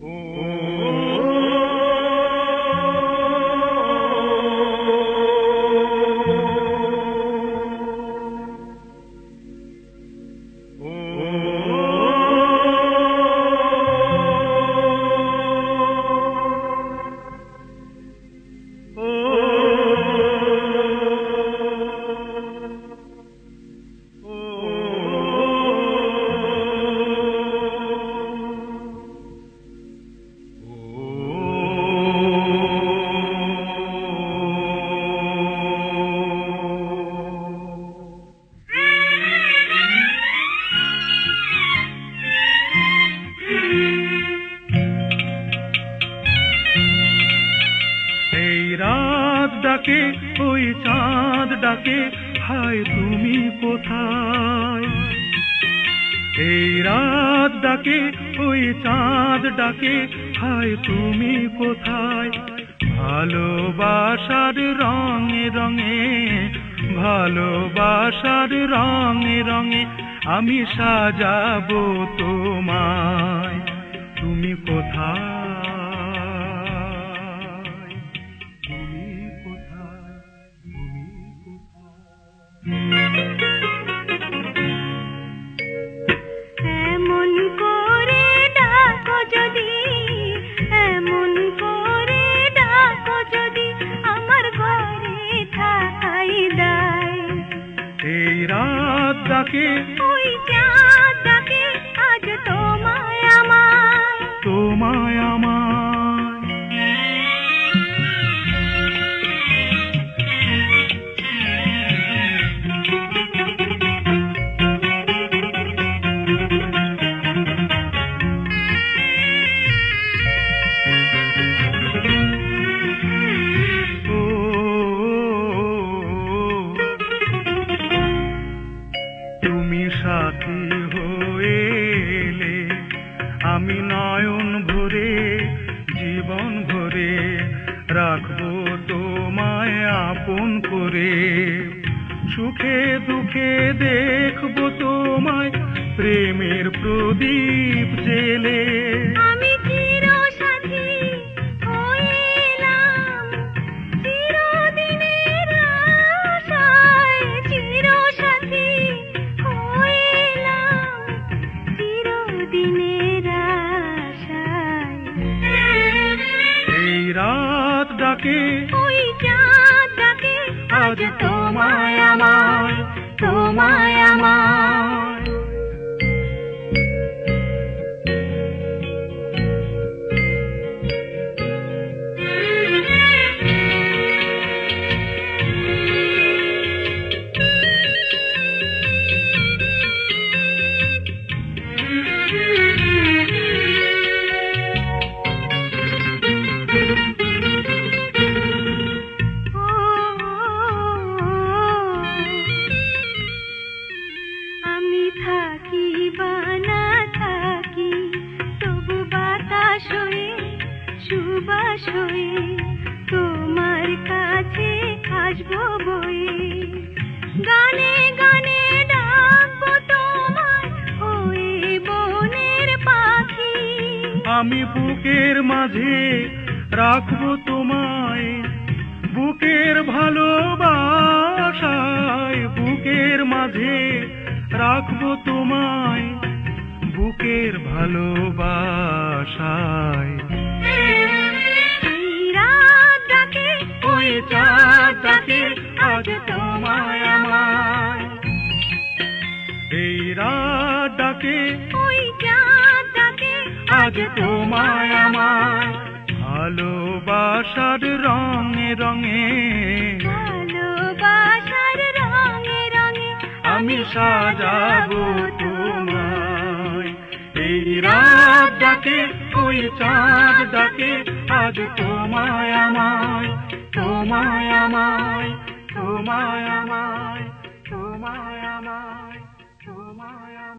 এই ডাকে, ওই চাঁদ ডাকে, হায় তুমি কোথায়? এই রাত ডাকে, ওই চাঁদ ডাকে, হায় তুমি কোথায়? ভালোবাসার রঙে রঙে, ভালোবাসার রঙে রঙে আমি সাজাবো তোমায়। তুমি কোথায়? ডাকে ওই চাঁদ ডাকে আজ তোমায় আমায় তোমায় আমায় আমি নয়ন ভরে, জীবন ভরে রাখব তোমায় আপন করে। সুখে দুঃখে দেখব তোমায়, প্রেমের প্রদীপ জেলে। এই রাত ডাকে ওই চাঁদ ডাকে আজ তোমায় আমায় তোমায় আমায় তোমার কাছে হয়ে বনের পাখি। আমি বুকের মাঝে রাখব তোমায়, বুকের ভালোবাসায় বুকের মাঝে রাখব তোমায়। বুকের ভালোবাসায়। এই ডাকে ওই চাঁদ ডাকে আজ তোমায় আমায়। এই রাত ডাকে ওই চাঁদ ডাকে আজ তোমায় আমায়। ভালোবাসার রঙে রঙে। ভালোবাসার রঙে রঙে আমি সাজাবো তোমায়। ডাকে ওই চাঁদ ডাকে আজ তোমায় আমায় তোমায় আমায় তোমায়